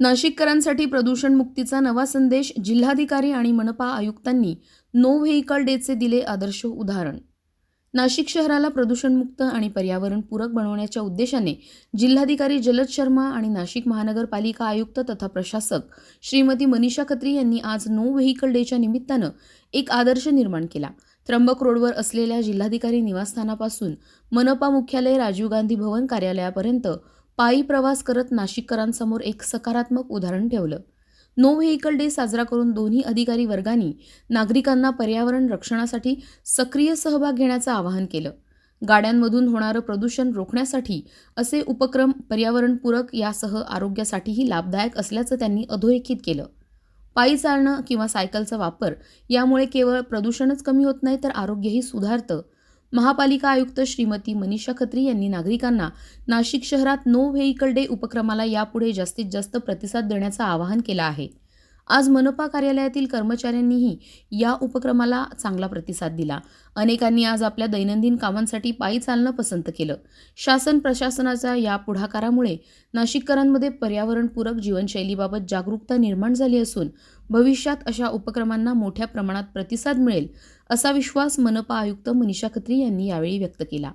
नाशिककरांसाठी प्रदूषण मुक्तीचा नवा संदेश जिल्हाधिकारी आणि मनपा आयुक्तांनी नो व्हेइकल डेचे दिले आदर्श उदाहरण. नाशिक शहराला प्रदूषणमुक्त आणि पर्यावरणपूरक बनवण्याच्या उद्देशाने जिल्हाधिकारी जलद शर्मा आणि नाशिक महानगरपालिका आयुक्त तथा प्रशासक श्रीमती मनीषा खत्री यांनी आज नो व्हेइकल डेच्या निमित्तानं एक आदर्श निर्माण केला. त्र्यंबक रोडवर असलेल्या जिल्हाधिकारी निवासस्थानापासून मनपा मुख्यालय राजीव गांधी भवन कार्यालयापर्यंत पायी प्रवास करत नाशिककरांसमोर एक सकारात्मक उदाहरण ठेवलं. नो व्हेइकल डे साजरा करून दोन्ही अधिकारी वर्गांनी नागरिकांना पर्यावरण रक्षणासाठी सक्रिय सहभाग घेण्याचं आवाहन केलं. गाड्यांमधून होणारं प्रदूषण रोखण्यासाठी असे उपक्रम पर्यावरणपूरक यासह आरोग्यासाठीही लाभदायक असल्याचं त्यांनी अधोरेखित केलं. पायी चालणं किंवा सायकलचा वापर यामुळे केवळ प्रदूषणच कमी होत नाही तर आरोग्यही सुधारतं महापालिका आयुक्त श्रीमती मनीषा खत्री यांनी नागरिकांना नाशिक शहरात नो व्हेइकल डे उपक्रमाला यापुढे जास्तीत जास्त प्रतिसाद देण्याचं आवाहन केलं आहे. आज मनपा कार्यालयातील कर्मचाऱ्यांनीही या उपक्रमाला चांगला प्रतिसाद दिला. अनेकांनी आज आपल्या दैनंदिन कामांसाठी पायी चालणं पसंत केलं. शासन प्रशासनाच्या या पुढाकारामुळे नाशिककरांमध्ये पर्यावरणपूरक जीवनशैलीबाबत जागरूकता निर्माण झाली असून भविष्यात अशा उपक्रमांना मोठ्या प्रमाणात प्रतिसाद मिळेल असा विश्वास मनपा आयुक्त मनीषा खत्री यांनी यावेळी व्यक्त केला.